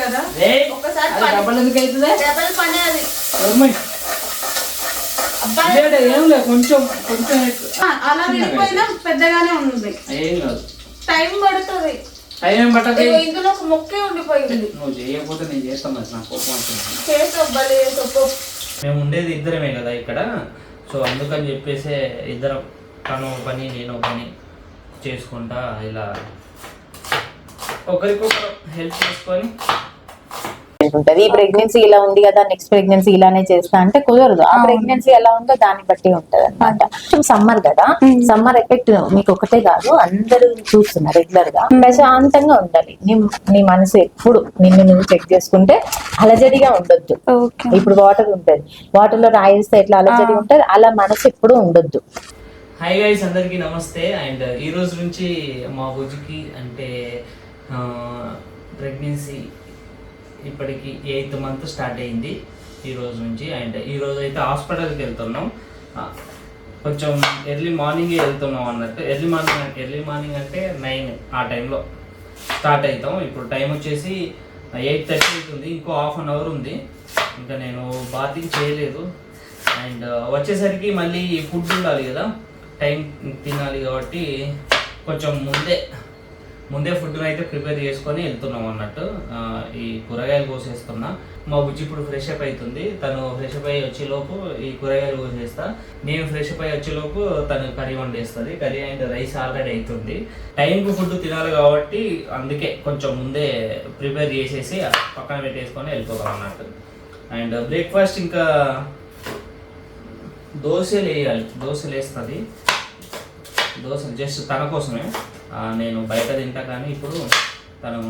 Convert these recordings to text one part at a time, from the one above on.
కదా? కొంచెం కొంచెం అలా విడిపోయినా పెద్దగానే ఉంది ఏం కాదు. టైం పడుతుంది. టైం పట్టదు? ఇందులో ఒక మొక్కే ఉండిపోయింది నువ్వు చేయకపోతే నేను చేస్తాను నాకు కోపం మేము ఉండేది ఇద్దరమే కదా ఇక్కడ. సో అందుకని చెప్పేసి ఇద్దరం తను పని నేను పని చేసుకుంటా ఇలా ఒకరికొకరు హెల్ప్ చేసుకొని ఉంటది. ఈ ప్రెగ్నెన్సీ ఇలా ఉంది కదా నెక్స్ట్ ప్రెగ్నెన్సీ ఇలానే చేస్తా అంటే కుదరదు. ఆ ప్రెగ్నెన్సీ ఎలా ఉందో దాన్ని బట్టి ఉంటది అనమాట సమ్మర్ కదా సమ్మర్ ఎఫెక్ట్ మీకు ఒకటే కాదు అందరూ చూస్తున్నారు రెగ్యులర్గా. ప్రశాంతంగా ఉండాలి. నీ మనసు ఎప్పుడు నిన్ను నువ్వు చెక్ చేసుకుంటే అలజడిగా ఉండొద్దు. ఓకే. ఇప్పుడు వాటర్ ఉంటది. వాటర్లో రాయిస్తే ఎట్లా అలజడి ఉంటది? అలా మనసు ఎప్పుడు ఉండొద్దు. హాయ్ గైస్ అందరికీ నమస్తే. అండ్ ఈ రోజు నుంచి మా బుజ్జికి అంటే ప్రెగ్నెన్సీ ఇప్పటికి ఎయిత్ మంత్ స్టార్ట్ అయింది ఈ రోజు నుంచి. అండ్ ఈరోజు అయితే హాస్పిటల్కి వెళ్తున్నాం. కొంచెం ఎర్లీ మార్నింగే వెళ్తున్నాం అన్నట్టు. ఎర్లీ మార్నింగ్ ఎర్లీ మార్నింగ్ అంటే నైన్ ఆ టైంలో స్టార్ట్ అవుతాం ఇప్పుడు టైం వచ్చేసి ఎయిట్ థర్టీ అవుతుంది. ఇంకో హాఫ్ అన్ అవర్ ఉంది. ఇంకా నేను బాతింగ్ చేయలేదు. అండ్ వచ్చేసరికి మళ్ళీ ఫుడ్ ఉండాలి కదా. టైం తినాలి కాబట్టి కొంచెం ముందే ముందే ఫుడ్ అయితే ప్రిపేర్ చేసుకొని వెళ్తున్నాం అన్నట్టు. ఈ కూరగాయలు కోసేస్తున్నా. మా బుజ్జి ఇప్పుడు ఫ్రెష్ అప్ అవుతుంది తను ఫ్రెష్ అప్ అయ్యి వచ్చేలోపు ఈ కూరగాయలు కోసేస్తా. నేను ఫ్రెష్ అప్ అయ్యి వచ్చేలోపు తను కర్రీ వండేస్తుంది. కర్రీ అండ్ రైస్ ఆల్రెడీ అవుతుంది టైంకి ఫుడ్ తినాలి కాబట్టి అందుకే కొంచెం ముందే ప్రిపేర్ చేసేసి పక్కన పెట్టేసుకొని వెళ్ళిపోతాం అన్నట్టు. అండ్ బ్రేక్ఫాస్ట్ ఇంకా దోశలు వేయాలి. దోశలు వేస్తుంది. దోశ జస్ట్ తన కోసమే. నేను బయట తింటా కానీ ఇప్పుడు తను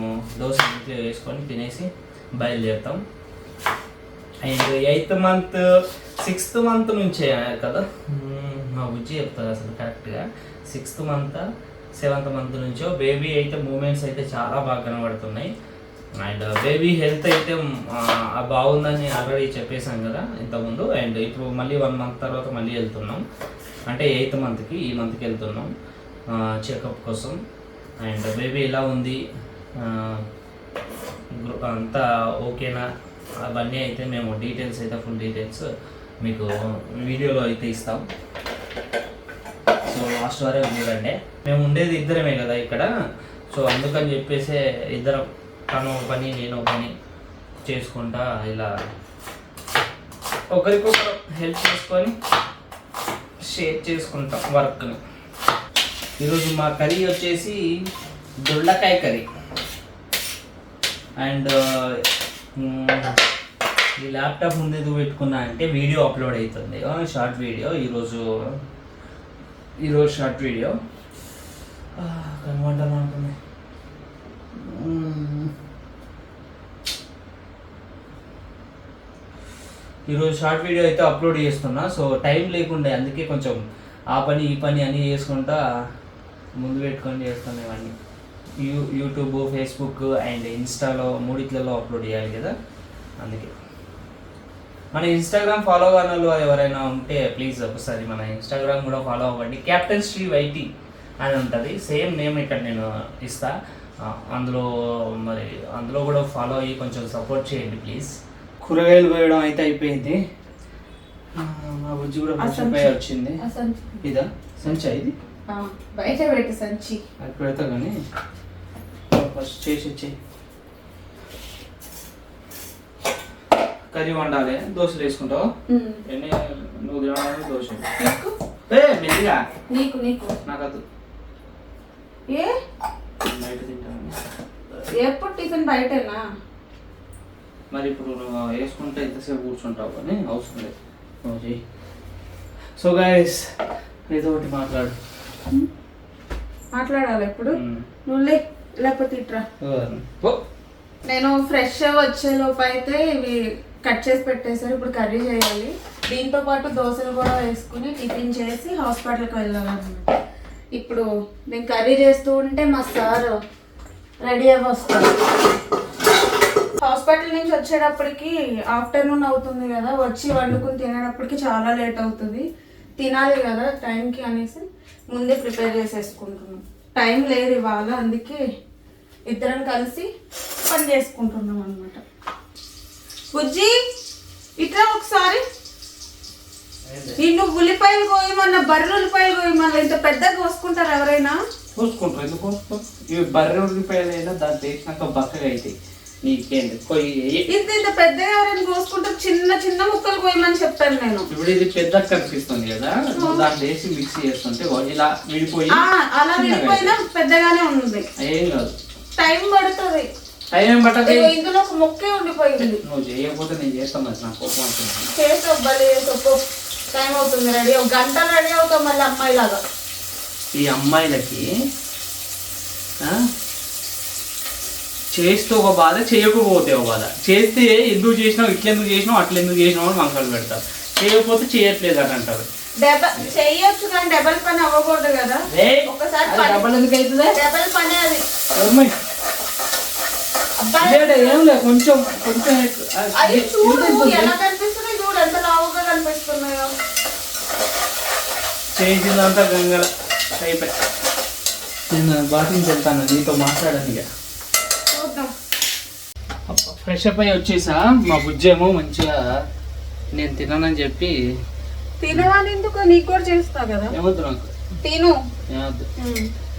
దోశ ఇంట్లో వేసుకొని తినేసి బయలుదేరుతాం. And eighth month sixth month నుంచే కదా? మా బుజ్జి చెప్తుంది అసలు కరెక్ట్గా. సిక్స్త్ మంత్ సెవెంత్ మంత్ నుంచో బేబీ అయితే మూమెంట్స్ అయితే చాలా బాగా కనబడుతున్నాయి. అండ్ బేబీ హెల్త్ అయితే బాగుందని ఆల్రెడీ చెప్పేశాం కదా ఇంతకుముందు. అండ్ ఇప్పుడు మళ్ళీ వన్ మంత్ తర్వాత మళ్ళీ వెళ్తున్నాం. అంటే ఎయిత్ మంత్కి ఈ మంత్కి వెళ్తున్నాం. చెకప్ కోసం. అండ్ బేబీ ఎలా ఉంది? అంతా ఓకేనా? అవన్నీ అయితే మేము డీటెయిల్స్ అయితే ఫుల్ డీటెయిల్స్ మీకు వీడియోలో అయితే ఇస్తాం. సో లాస్ట్ వారే చూడండి. మేము ఉండేది ఇద్దరమే కదా ఇక్కడ. సో అందుకని చెప్పేసి ఇద్దరం తను ఒక పని నేను ఒక పని చేసుకుంటా ఇలా ఒకరికొకరు హెల్ప్ చేసుకొని షేర్ చేసుకుంటాం వర్క్ని ఈరోజు మా కర్రీ వచ్చేసి దొండకాయ కర్రీ. అండ్ ఈ ల్యాప్టాప్ ముందు ఎందుకు పెట్టుకున్నా అంటే వీడియో అప్లోడ్ అవుతుంది. Short video. ఈరోజు ఈరోజు షార్ట్ వీడియో. కనుగొంటాను అనుకున్నా ఈరోజు షార్ట్ వీడియో అయితే అప్లోడ్ చేస్తున్నా. సో టైం లేకుండా అందుకే కొంచెం ఆ పని ఈ పని అని చేసుకుంటా ముందు పెట్టుకొని చేస్తాను ఇవన్నీ. యూ యూట్యూబ్ ఫేస్బుక్ అండ్ ఇన్స్టాలో మూడిట్లలో అప్లోడ్ చేయాలి కదా? అందుకే. మన ఇన్స్టాగ్రామ్ ఫాలో కాని వాళ్ళు ఎవరైనా ఉంటే ప్లీజ్ ఒకసారి మన ఇన్స్టాగ్రామ్ కూడా ఫాలో అవ్వండి. క్యాప్టెన్ శ్రీ వైటీ అని ఉంటుంది. సేమ్ నేమ్ ఇక్కడ నేను ఇస్తా. అందులో మరి అందులో కూడా ఫాలో అయ్యి కొంచెం సపోర్ట్ చేయండి ప్లీజ్. కూరగాయలు కోయడం అయితే అయిపోయింది. మా బుజ్జి కూడా వచ్చింది. ఇదా? సంచా ఇది? బయట పెట్టి సంచి అది పెడతా కానీ ఫస్ట్ చేసి వచ్చి కర్రీ వండాలి దోశలు వేసుకుంటావు. ఎన్ని నువ్వు తినడానికి దోశ. ఏ మెల్లిగా నీకు నీకు. నాకు అది ఏ? బయట తింటాను. ఎప్పుడు టిఫిన్ బయటేనా? మరి ఇప్పుడు నువ్వు వేసుకుంటే ఎంతసేపు కూర్చుంటావు కానీ అవసరం లేదు. సో గాయస్ ఏదో ఒకటి మాట్లాడు. మాట్లాడాలి ఇప్పుడు ఉమ్. నువ్వు లే లేకపోతే ఇట్రా నేను ఫ్రెష్ వచ్చే లోపు అయితే ఇవి కట్ చేసి పెట్టేసారు ఇప్పుడు కర్రీ చేయాలి. దీంతో పాటు దోశలు కూడా వేసుకుని టిఫిన్ చేసి హాస్పిటల్కి వెళ్ళాలన్నమాట. ఇప్పుడు నేను కర్రీ చేస్తూ ఉంటే మా సార్ రెడీ అయ్యి వస్తారు. హాస్పిటల్ నుంచి వచ్చేటప్పటికి ఆఫ్టర్నూన్ అవుతుంది కదా వచ్చి వండుకుని తినేటప్పటికి చాలా లేట్ అవుతుంది. తినాలి కదా టైంకి అనేసి. ముందే ప్రిపేర్ చేసేసుకుంటున్నాం. టైం లేదు ఇవాళ అందుకే ఇద్దరం కలిసి పని చేసుకుంటున్నాం అనమాట బుజ్జి ఇట్లా ఒకసారి. నిన్ను ఉల్లిపాయలు కోయమన్న బర్రె ఉల్లిపాయలు కోయమన్న ఇంత పెద్దగా కోసుకుంటారు ఎవరైనా? చూసుకుంటారు ఎందుకు? ఇవి బర్రె ఉల్లిపాయలు అయినా దాన్ని వేసినాక బక్కగా అవుతాయి నీకేంటి? కొయ్యి ఇంత ఇంత పెద్దగా ఎవరైనా కోసుకుంటారు చిన్న ముక్కలు కోయమని చెప్పాను నేను. ఇప్పుడు ఇది పెద్ద కనిపిస్తుంది కదా. దాంట్లో వేసి మిక్స్ చేస్తుంటే ఇలా విడిపోయి అలా విడిపోయినా పెద్దగానే ఉంది ఏం కాదు. టైం పడుతుంది. టైం ఏం పట్టదు ఇందులో ఒక ముక్కే ఉండిపోయింది. నువ్వు చేయకపోతే నేను చేస్తాను మరి నాకు కోపం వస్తుంది. చేసి బలి చెప్పు. టైం అవుతుంది రెడీ ఒక గంట రెడీ అవుతాం మళ్ళీ అమ్మాయి లాగా ఈ అమ్మాయిలకి చేస్తే ఒక బాధ చేయకపోతే ఒక బాధ. చేస్తే ఎందుకు చేసినావు ఇట్లా ఎందుకు చేసినావు అట్లా ఎందుకు చేసినావు అని మనసులు పెడతారు. చేయకపోతే చేయట్లేదు అని అంటారు. డబల్ చెయ్యొచ్చు కానీ డబల్ పని అవ్వకూడదు కదా. ఒకసారి ఎందుకు అవుతుంది? డబల్ పని అది. ఏం లేదు కొంచెం కొంచెం. ఎలా కనిపిస్తున్నాయి చూడు ఎంత లావుగా కనిపిస్తున్నాయో. చేసిందంతా గంగల అయిపోయి నేను బాత్రూమ్కి వెళ్తాను నీతో మాట్లాడాను ఇక. ఫ్రెష్ అప్ అయ్యి వచ్చేసా? మా బుజ్జేమో మంచిగా నేను తిననని చెప్పి తినవాని ఎందుకు? నీకు కూడా చేస్తా కదా. ఏమొద్దు నాకు. తిను. ఏమొద్దు.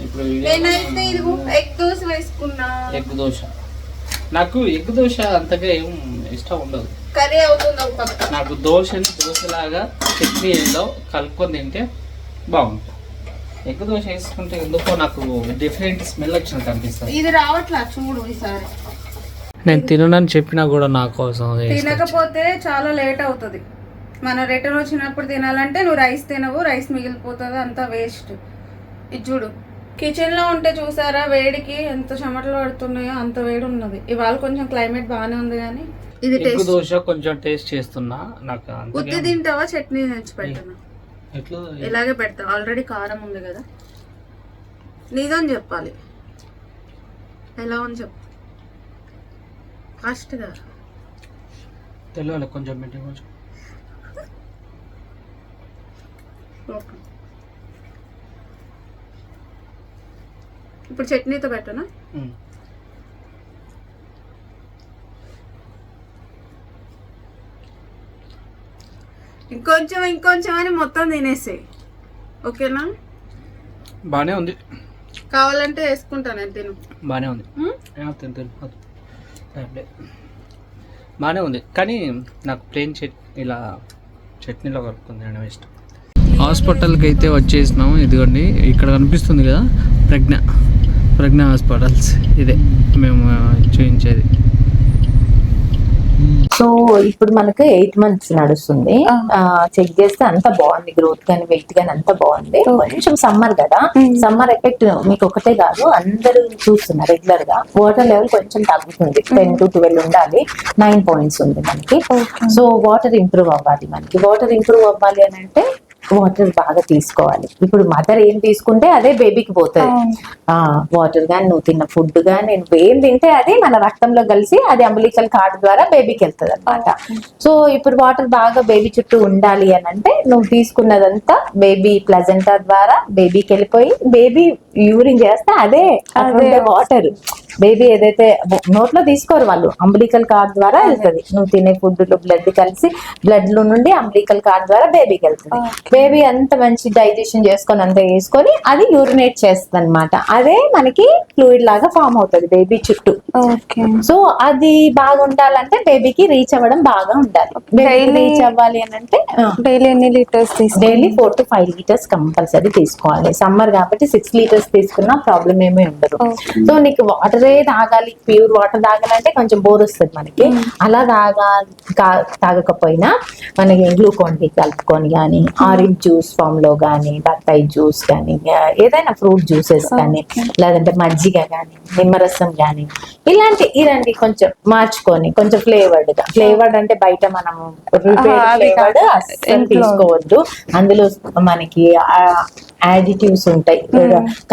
ఇప్పుడు నేనైతే ఇదిగో ఎగ్ దోశ వేసుకున్నా. ఎగ్ దోశ. నాకు ఎగ్ దోశ అంతగా ఏం ఇష్టం ఉండదు. కర్రీ అవుతుంది ఒక పక్క. నాకు దోశని దోశలాగా చట్నీలో కలుపుకొని తింటే బాగుంటుంది. ఎగ్ దోశ వేసుకుంటే ఎందుకో నాకు డిఫరెంట్ స్మెల్ వచ్చినట్టు అనిపిస్తుంది. ఇది రావట్లా? చూడు ఈసారి. నేను తిననని చెప్పినా కూడా నా కోసం తినకపోతే చాలా లేట్ అవుతుంది. మనం రిటర్న్ వచ్చినప్పుడు తినాలంటే నువ్వు రైస్ తినవు రైస్ మిగిలిపోతుంది అంతా వేస్ట్. ఇది చూడు కిచెన్లో ఉంటే చూసారా వేడికి ఎంత చెమటలు పడుతున్నాయో అంత వేడి ఉన్నది. ఇవాళ కొంచెం క్లైమేట్ బాగానే ఉంది కానీ ఇది టేస్ట్ దోశ కొంచెం టేస్ట్ చేస్తున్నా. నాకు ఉత్తి తింటావా చట్నీ తెచ్చి పెట్టను? ఎట్లా? ఇలాగే పెడతా. ఆల్రెడీ కారం ఉంది కదా. నీదని చెప్పాలి. ఎలా ఉంది చెప్పు. ఫాస్ట్గా తెలియాలి కొంచెం పెట్టి కొంచెం ఓకే. ఇప్పుడు చట్నీతో పెట్టనా. ఇంకొంచెం ఇంకొంచెం అని మొత్తం తినేసేయి. ఓకేనా? బాగానే ఉంది. కావాలంటే వేసుకుంటాను నేను తిను. బాగానే ఉంది. తిను తిను. బాగానే ఉంది. కానీ నాకు ప్లేన్ చట్ ఇలా చట్నీలో కలుపుకుంది తినడం ఇష్టం. హాస్పిటల్కి అయితే వచ్చేసినాము. ఇదిగోండి ఇక్కడ కనిపిస్తుంది కదా ప్రజ్ఞ. ప్రజ్ఞ హాస్పిటల్స్. ఇదే మేము చూపించేది. సో ఇప్పుడు మనకు ఎయిట్ మంత్స్ నడుస్తుంది. చెక్ చేస్తే అంత బాగుంది. గ్రోత్ కానీ వెయిట్ కానీ అంత బాగుంది. కొంచెం సమ్మర్ కదా. సమ్మర్ ఎఫెక్ట్ మీకు ఒకటే కాదు అందరూ చూస్తున్నారు రెగ్యులర్గా వాటర్ లెవెల్ కొంచెం తగ్గుతుంది. టెన్ టు ట్వెల్వ్ ఉండాలి. నైన్ పాయింట్స్ ఉంది మనకి. సో వాటర్ ఇంప్రూవ్ అవ్వాలి మనకి. వాటర్ ఇంప్రూవ్ అవ్వాలి అని అంటే వాటర్ బాగా తీసుకోవాలి. ఇప్పుడు మదర్ ఏం తీసుకుంటే అదే బేబీకి పోతుంది. ఆ వాటర్ గాని నువ్వు తిన్న ఫుడ్ గాని నువ్వు ఏం తింటే అది మన రక్తంలో కలిసి అది అంబలికల్ కార్డ్ ద్వారా బేబీకి వెళ్తుంది అనమాట సో ఇప్పుడు వాటర్ బాగా బేబీ చుట్టూ ఉండాలి అని అంటే నువ్వు తీసుకున్నదంతా బేబీ ప్లజెంటా ద్వారా బేబీకి వెళ్ళిపోయి బేబీ యూరిన్ చేస్తే అదే వాటర్. బేబీ ఏదైతే నోట్లో తీసుకోరు వాళ్ళు. అంబలికల్ కార్డ్ ద్వారా వెళ్తుంది. నువ్వు తినే ఫుడ్లో బ్లడ్ కలిసి బ్లడ్లో నుండి అంబలికల్ కార్డ్ ద్వారా బేబీకి వెళ్తుంది. బేబీ అంత మంచి డైజెషన్ చేసుకొని అంత వేసుకొని అది యూరినేట్ చేస్తుంది అనమాట అదే మనకి ఫ్లూయిడ్ లాగా ఫామ్ అవుతుంది బేబీ చుట్టూ. సో అది బాగా ఉండాలంటే బేబీకి రీచ్ అవ్వడం బాగా ఉండాలి. రీచ్ అవ్వాలి అని అంటే డైలీ ఎన్ని litres daily four to five litres compulsory తీసుకోవాలి. సమ్మర్ కాబట్టి సిక్స్ లీటర్స్ తీసుకున్నా ప్రాబ్లం ఏమీ ఉండదు. సో నీకు వాటరే తాగాలి ప్యూర్ వాటర్ తాగాలంటే కొంచెం బోర్ వస్తుంది మనకి. అలా తాగా తాగకపోయినా మనకి గ్లూకాన్ డి కలుపుకొని కానీ ఆరెంజ్ జ్యూస్ ఫామ్లో కానీ బత్తాయి జ్యూస్ కానీ ఏదైనా ఫ్రూట్ జ్యూసెస్ కానీ లేదంటే మజ్జిగ కానీ నిమ్మరసం కానీ ఇలాంటి ఇలాంటి కొంచెం మార్చుకొని కొంచెం ఫ్లేవర్డ్గా. ఫ్లేవర్డ్ అంటే బయట మనం. తీసుకోవద్దు. అందులో మనకి యాడిటివ్స్ ఉంటాయి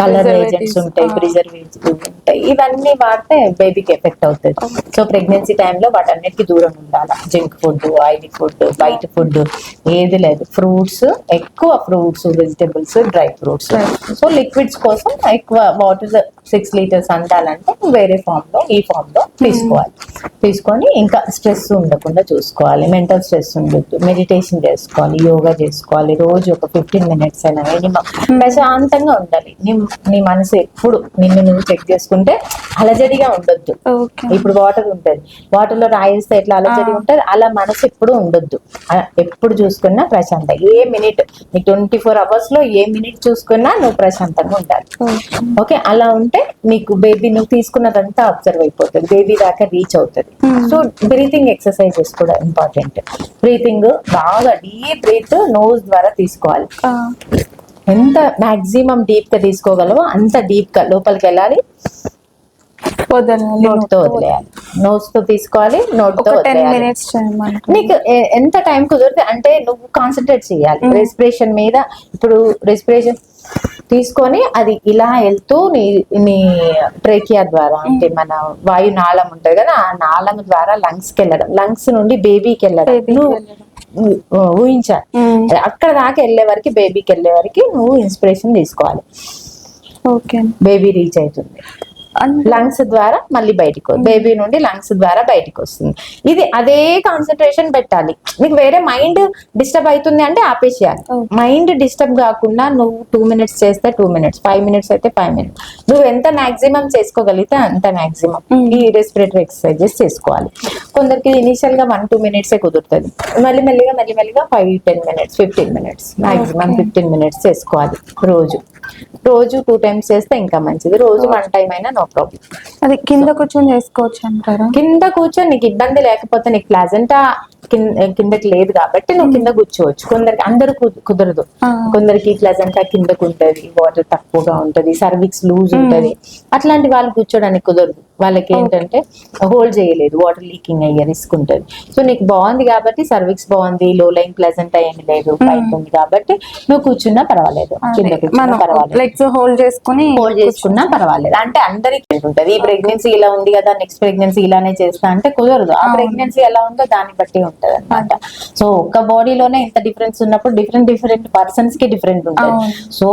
కలర్ ఏజెంట్స్ ఉంటాయి ప్రిజర్వేటివ్స్ ఉంటాయి. ఇవన్నీ వాడితే బేబీకి ఎఫెక్ట్ అవుతుంది. సో ప్రెగ్నెన్సీ టైంలో వాటన్నిటికీ దూరం ఉండాలి? Junk food oily food white food ఏది లేదు. ఫ్రూట్స్ ఎక్కువ fruits vegetables dry fruits so liquids కోసం ఎక్కువ వాటర్ సిక్స్ లీటర్స్ అందాలంటే వేరే ఫామ్లో ఈ ఫామ్లో తీసుకోవాలి. తీసుకొని ఇంకా స్ట్రెస్ ఉండకుండా చూసుకోవాలి. మెంటల్ స్ట్రెస్ ఉండొద్దు. మెడిటేషన్ చేసుకోవాలి యోగా చేసుకోవాలి. రోజు ఒక ఫిఫ్టీన్ మినిట్స్ అయినా మినిమం ప్రశాంతంగా ఉండాలి. నీ నీ మనసు ఎప్పుడు నిన్ను నువ్వు చెక్ చేసుకుంటే అలజడిగా ఉండొద్దు. ఇప్పుడు వాటర్ ఉంటది. వాటర్లో రాయిస్తే ఎట్లా అలజడి ఉంటది? అలా మనసు ఎప్పుడు ఉండొద్దు. ఎప్పుడు చూసుకున్నా ప్రశాంత ఏ మినిట్ నీ ట్వంటీ ఫోర్ అవర్స్లో ఏ మినిట్ చూసుకున్నా నువ్వు ప్రశాంతంగా ఉండాలి. ఓకే. అలా ఉంటే నీకు బేబీ నువ్వు తీసుకున్నదంతా అబ్జర్వ్ అయిపోతుంది. బేబీ దాకా రీచ్ అవుతుంది. సో బ్రీతింగ్ ఎక్సర్సైజెస్ కూడా ఇంపార్టెంట్ బ్రీతింగ్ బాగా డీప్ బ్రీత్ నోస్ ద్వారా తీసుకోవాలి. ఎంత మాక్సిమం డీప్గా తీసుకోగలవో అంత డీప్గా లోపలికి వెళ్ళాలి. వదలాలి నోట్తో వదిలేయాలి. నోస్తో తీసుకోవాలి నోట్తో నీకు ఎంత టైం కుదిరితే అంటే నువ్వు కాన్సన్ట్రేట్ చేయాలి. రెస్పిరేషన్ మీద ఇప్పుడు రెస్పిరేషన్ తీసుకొని అది ఇలా వెళ్తూ నీ నీ ట్రేకియా ద్వారా అంటే మన వాయు నాళం ఉంటది కదా ఆ నాళం ద్వారా లంగ్స్కి వెళ్ళడం. లంగ్స్ నుండి బేబీకి వెళ్ళడం. నువ్వు ఊహించాలి. అక్కడ దాకా వెళ్ళే వరకు బేబీకి వెళ్ళే వరకు నువ్వు ఇన్స్పిరేషన్ తీసుకోవాలి. ఓకే. బేబీ రీచ్ అవుతుంది. లంగ్స్ ద్వారా మళ్ళీ బయటికి బేబీ నుండి లంగ్స్ ద్వారా బయటికి వస్తుంది. ఇది అదే కాన్సన్ట్రేషన్ పెట్టాలి. నీకు వేరే మైండ్ డిస్టర్బ్ అవుతుంది అంటే ఆపేసేయాలి. మైండ్ డిస్టర్బ్ కాకుండా నువ్వు టూ మినిట్స్ చేస్తే టూ మినిట్స్ ఫైవ్ మినిట్స్ అయితే ఫైవ్ మినిట్స్ నువ్వు ఎంత మాక్సిమం చేసుకోగలిగితే అంత మాక్సిమం. ఈ రెస్పిరేటరీ ఎక్సర్సైజెస్ చేసుకోవాలి. కొందరికి ఇనిషియల్గా వన్ టూ మినిట్స్ కుదురుతుంది. మళ్ళీ మెల్లిగా మెల్లి మెల్లిగా five ten minutes fifteen minutes maximum. Fifteen minutes చేసుకోవాలి రోజు. రోజు టూ టైమ్స్ చేస్తే ఇంకా మంచిది. రోజు వన్ టైం అయినా నో ప్రాబ్లం అది కింద కూర్చొని చేసుకోవచ్చు అంటారా? కింద కూర్చొని నీకు ఇబ్బంది లేకపోతే నీకు ప్లాజెంటా కిందకి లేదు కాబట్టి నువ్వు కింద కూర్చోవచ్చు. కొందరికి అందరు కుదరదు. కొందరికి ప్లజెంటా కిందకు ఉంటది వాటర్ తక్కువగా ఉంటది సర్విక్స్ లూజ్ ఉంటది. అట్లాంటి వాళ్ళు కూర్చోడానికి కుదరదు. వాళ్ళకి ఏంటంటే హోల్డ్ చేయలేదు వాటర్ లీకింగ్ అయ్యే రిస్క్ ఉంటది. సో నీకు బాగుంది కాబట్టి సర్విక్స్ బాగుంది లో లైన్ ప్లజెంటా ఏమి లేదు పైకి ఉంది కాబట్టి నువ్వు కూర్చున్నా పర్వాలేదు. కింద కూర్చున్నా పర్వాలేదు. లెగ్స్ హోల్డ్ చేసుకుని హోల్డ్ చేసుకున్నా పర్వాలేదు. అంటే అందరికి ఉంటది. ఈ ప్రెగ్నెన్సీ ఇలా ఉంది కదా నెక్స్ట్ ప్రెగ్నెన్సీ ఇలానే చేస్తా అంటే కుదరదు. ఆ ప్రెగ్నెన్సీ ఎలా ఉందో దాన్ని బట్టి ఉంటది అనమాట సో ఒక్క బాడీలోనే ఇంత డిఫరెన్స్ ఉన్నప్పుడు డిఫరెంట్ డిఫరెంట్ పర్సన్స్కి డిఫరెంట్ ఉంటుంది. సో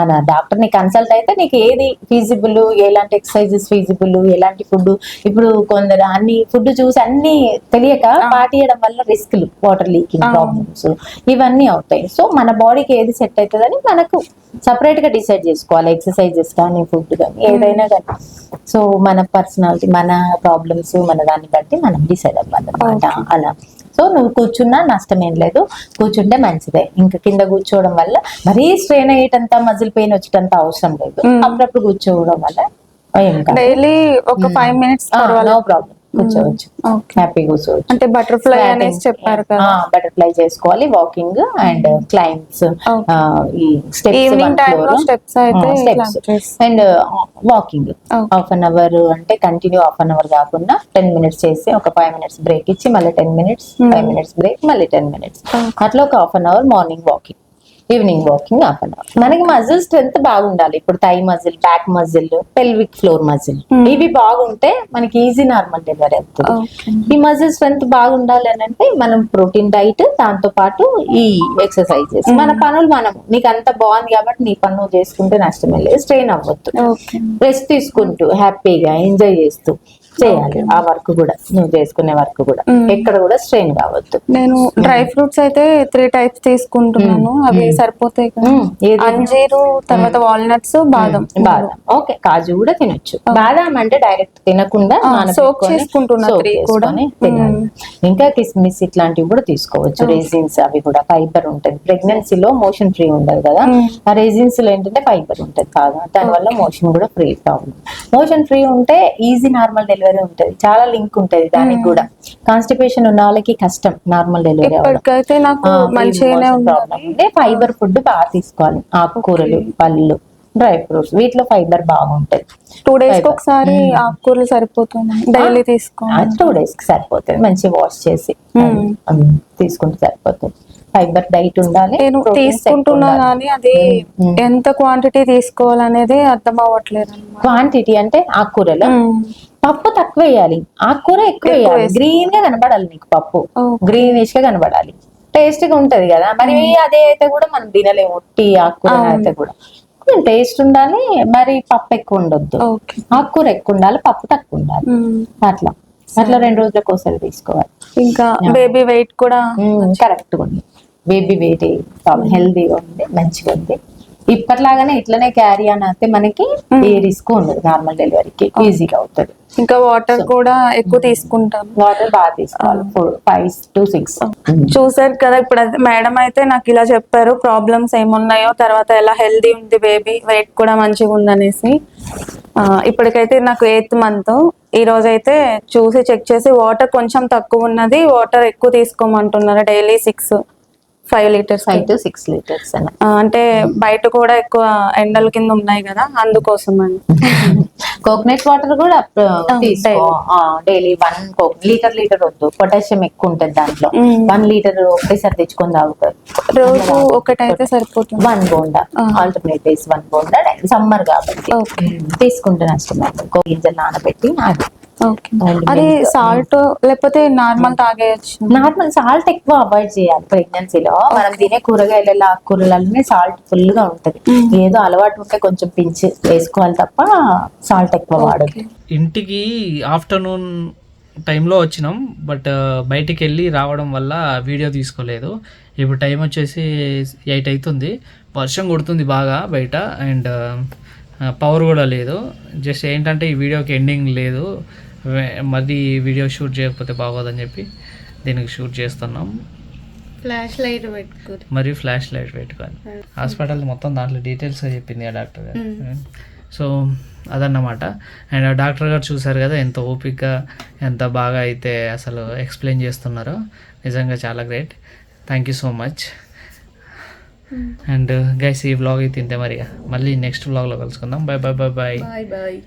మన డాక్టర్ని కన్సల్ట్ అయితే నీకు ఏది ఫీజిబుల్ ఎలాంటి ఎక్సర్సైజెస్ ఫీజిబుల్ ఎలాంటి ఫుడ్ ఇప్పుడు కొందరు అన్ని ఫుడ్ చూసి అన్ని తెలియక పాటియడం వల్ల రిస్క్లు వాటర్ లీకింగ్. ప్రాబ్లమ్స్ ఇవన్నీ అవుతాయి. సో మన బాడీకి ఏది సెట్ అవుతుందని మనకు సపరేట్గా డిసైడ్ చేసుకోవాలి ఎక్సర్సైజెస్ కానీ ఫుడ్ కానీ ఏదైనా కానీ. సో మన పర్సనాలిటీ మన ప్రాబ్లమ్స్ మన దాన్ని బట్టి మనం డిసైడ్ అవ్వాలన్నమాట. అలా. సో నువ్వు కూర్చున్నా నష్టం ఏం లేదు. కూర్చుంటే మంచిదే. ఇంకా కింద కూర్చోవడం వల్ల మరీ స్ట్రెయిన్ అయ్యేటంత మజిల్ పెయిన్ వచ్చేటంత అవసరం లేదు. Mm. అప్పుడప్పుడు కూర్చోవడం వల్ల డైలీ ఒక ఫైవ్ మినిట్స్ నో ప్రాబ్లం కూర్చోవచ్చు హ్యాపీ కూర్చోవచ్చు. అంటే బటర్ఫ్లై అనేసి చెప్పారు కదా. బటర్ఫ్లై చేసుకోవాలి వాకింగ్ అండ్ క్లైంబ్స్. ఈ steps and walking. Half an hour అంటే కంటిన్యూ హాఫ్ అన్ అవర్ కాకుండా టెన్ మినిట్స్ చేసి ఒక ఫైవ్ మినిట్స్ బ్రేక్ ఇచ్చి మళ్ళీ ten minutes five minutes break మళ్ళీ టెన్ మినిట్స్ అట్లా ఒక half an hour morning walking evening walking half an hour మనకి మజిల్ స్ట్రెంత్ బాగుండాలి. ఇప్పుడు thigh muscle back muscle pelvic floor muscle ఇవి బాగుంటే మనకి ఈజీ నార్మల్ డెలివరీ అవుతుంది. ఈ మజిల్ స్ట్రెంత్ బాగుండాలి అని అంటే మనం ప్రోటీన్ డైట్ దాంతో పాటు ఈ ఎక్సర్సైజెస్ మన పనులు మనం. నీకు అంత బాగుంది కాబట్టి నీ పని నువ్వు చేసుకుంటే నష్టమే లేదు. స్ట్రెయిన్ అవ్వద్దు. రెస్ట్ తీసుకుంటూ హ్యాపీగా ఎంజాయ్ చేస్తూ. చేయాలి ఆ వర్క్ కూడా నువ్వు చేసుకునే వర్క్ కూడా. ఎక్కడ కూడా స్ట్రెయిన్ కావద్దు. నేను డ్రై ఫ్రూట్స్ అయితే త్రీ టైప్స్ తీసుకుంటున్నాను. అవి సరిపోతాయి కదా? అంజీరు తర్వాత వాల్నట్స్ బాదం. బాదం. ఓకే కాజు కూడా తినొచ్చు. బాదం అంటే డైరెక్ట్ తినకుండా soak చేసుకుంటున్నా తినాలి. ఇంకా కిస్మిస్ ఇట్లాంటివి కూడా తీసుకోవచ్చు. రేజిన్స్ అవి కూడా ఫైబర్ ఉంటుంది. ప్రెగ్నెన్సీలో మోషన్ ఫ్రీ ఉండదు కదా. ఆ రేజిన్స్లో ఏంటంటే ఫైబర్ ఉంటుంది బాగా దానివల్ల మోషన్ కూడా ఫ్రీ ప్రాబ్లం మోషన్ ఫ్రీ ఉంటే ఈజీ నార్మల్ డెలివరీ ఉంటుంది. చాలా లింక్ ఉంటుంది దానికి కూడా. కాన్స్టిపేషన్ ఉన్న వాళ్ళకి కష్టం నార్మల్ డెలివరీ ఇప్పటికైతే నాకు మంచిగానే ఉంటే ఫైబర్ ఫుడ్ బాగా తీసుకోవాలి. ఆకుకూరలు పళ్ళు డ్రై ఫ్రూట్స్. వీటిలో ఫైబర్ బాగుంటది. టూ డేస్కి ఒకసారి ఆకుకూరలు సరిపోతుంది. డైలీ తీసుకో టూ డేస్కి సరిపోతుంది. మంచి వాష్ చేసి um, తీసుకుంటే సరిపోతుంది. ఫైబర్ డైట్ ఉండాలి నేను తీసుకుంటున్నా. కానీ అది. ఎంత క్వాంటిటీ తీసుకోవాలనేది అర్థం అవ్వట్లేదు క్వాంటిటీ అంటే ఆకుకూరలు. పప్పు తక్కువ వేయాలి ఆకుకూర ఎక్కువ వేయాలి. గ్రీన్గా కనబడాలి నీకు పప్పు. గ్రీనిష్గా కనబడాలి. టేస్ట్గా ఉంటది కదా. మరి అదే అయితే కూడా మనం తినలేము. ఒట్టి ఆకుకూర. అయితే కూడా. టేస్ట్ ఉండాలి. మరి పప్పు ఎక్కువ ఉండొద్దు. ఆకుకూర ఎక్కువ ఉండాలి. పప్పు తక్కువ ఉండాలి. అట్లా. అట్లా రెండు రోజులకు ఒకసారి తీసుకోవాలి. ఇంకా బేబీ వెయిట్ కూడా కరెక్ట్ ఉంది. బేబీ వెయిట్ హెల్దీగా ఉంది. మంచిగా ఉంది. ఇప్పటిలాగానే ఇట్లనే క్యారీ అని అయితే మనకి ఏ రిస్క్ ఉండదు. నార్మల్ డెలివరీకి ఈజీగా అవుతుంది. ఇంకా వాటర్ కూడా ఎక్కువ తీసుకుంటాను వాటర్ బాగా తీసుకోవాలి. ఫోర్ ఫైవ్ టు సిక్స్ చూసారు కదా ఇప్పుడు మేడం అయితే నాకు ఇలా చెప్పారు ప్రాబ్లమ్స్ ఏమున్నాయో తర్వాత ఎలా హెల్దీ ఉంది బేబీ వెయిట్ కూడా మంచిగా ఉందనేసి. ఇప్పటికైతే నాకు ఎయిత్ మంత్ ఈ రోజు అయితే చూసి చెక్ చేసి వాటర్ కొంచెం తక్కువ ఉన్నది వాటర్ ఎక్కువ తీసుకోమంటున్నారు daily six five litres five to six litres అంటే బయట కూడా ఎక్కువ ఎండల కింద ఉన్నాయి కదా అందుకోసం అని కోకోనట్ వాటర్ కూడా డైలీ. వన్ లీటర్ లీటర్ వద్దు. పొటాషియం ఎక్కువ ఉంటుంది దాంట్లో. వన్ లీటర్ ఒకటేసారి తెచ్చుకొని తాగుతారు. రోజు ఒకటైతే సరిపోతుంది. వన్ బోండా. ఆల్టర్నేట్ డేస్ వన్ బోండా. సమ్మర్ కాబట్టి. ఓకే. తీసుకుంటే నష్టం గింజలు నానబెట్టి అది అది సాల్ట్ లేకపోతే నార్మల్ తాగేయచ్చు. నార్మల్ సాల్ట్ ఎక్కువ అవాయిడ్ చేయాలి ప్రెగ్నెన్సీలో మనం తినే కూరగాయలలో ఆకుకూరలన్నీ సాల్ట్ ఫుల్గా ఉంటది ఏదో అలవాటు ఉంటే కొంచెం పించి వేసుకోవాలి తప్ప సాల్ట్ ఎక్కువ వాడదు ఇంటికి ఆఫ్టర్నూన్ టైంలో వచ్చినాం బట్ బయటికి వెళ్ళి రావడం వల్ల వీడియో తీసుకోలేదు. ఇప్పుడు టైం వచ్చేసి ఎయిట్ అవుతుంది వర్షం కొడుతుంది బాగా బయట అండ్ పవర్ కూడా లేదు. జస్ట్ ఏంటంటే ఈ వీడియోకి ఎండింగ్ లేదు. మళ్ళీ వీడియో షూట్ చేయకపోతే బాగోదని చెప్పి దీనికి షూట్ చేస్తున్నాం. ఫ్లాష్ లైట్ పెట్టుకోరు. మరి ఫ్లాష్ లైట్ పెట్టుకొని హాస్పిటల్ మొత్తం దాంట్లో డీటెయిల్స్గా చెప్పింది ఆ డాక్టర్ గారు. సో అదన్నమాట. అండ్ ఆ డాక్టర్ గారు చూసారు కదా ఎంత ఓపిక్గా ఎంత బాగా అయితే అసలు ఎక్స్ప్లెయిన్ చేస్తున్నారో. నిజంగా చాలా great. Thank you so much. And guys ఈ వ్లాగ్ అయితే ఇంతే మరి మళ్ళీ నెక్స్ట్ వ్లాగ్లో కలుసుకుందాం. Bye bye bye bye bye.